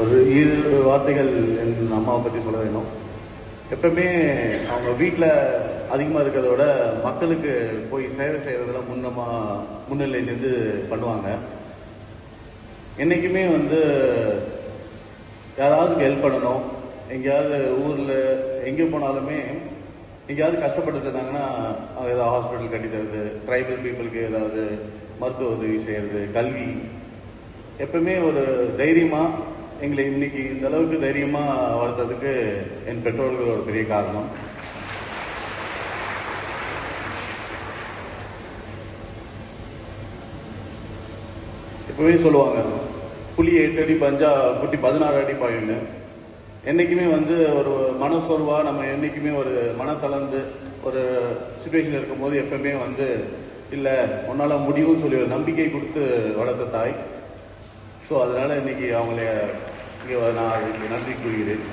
ஒரு இரு வார்த்தைகள் என் அம்மாவை பற்றி சொல்ல வேணும். எப்பவுமே அவங்க வீட்டில் அதிகமாக இருக்கிறதோட மக்களுக்கு போய் சேவை செய்கிறதெல்லாம் முன்னமாக முன்னிலை நின்று பண்ணுவாங்க. என்றைக்குமே வந்து யாராவது ஹெல்ப் பண்ணணும். எங்கேயாவது ஊரில் எங்கே போனாலுமே எங்கேயாவது கஷ்டப்பட்டு இருந்தாங்கன்னா அவங்க ஏதாவது ஹாஸ்பிட்டல் கட்டி தருது ட்ரைபல் பீப்புளுக்கு ஏதாவது மருத்துவ உதவி செய்கிறது கல்வி. எப்பவுமே ஒரு தைரியமாக எங்களை இன்னைக்கு இந்த அளவுக்கு தைரியமாக வளர்த்ததுக்கு என் பெற்றோர்கள் ஒரு பெரிய காரணம். எப்பவுமே சொல்லுவாங்க புலி எட்டு அடி பஞ்சா குட்டி பதினாறு அடி பாயுங்க என்னைக்குமே வந்து ஒரு மனசோர்வா நம்ம என்னைக்குமே ஒரு மன தளர்ந்து ஒரு சுச்சுவேஷன் இருக்கும்போது எப்பவுமே வந்து இல்லை உன்னால் முடியும்னு சொல்லி ஒரு நம்பிக்கை கொடுத்து வளர்த்த தாய் ஸோ அதனால இன்றைக்கி அவங்கள இங்கே நான் நன்றி கூறுகிறேன்.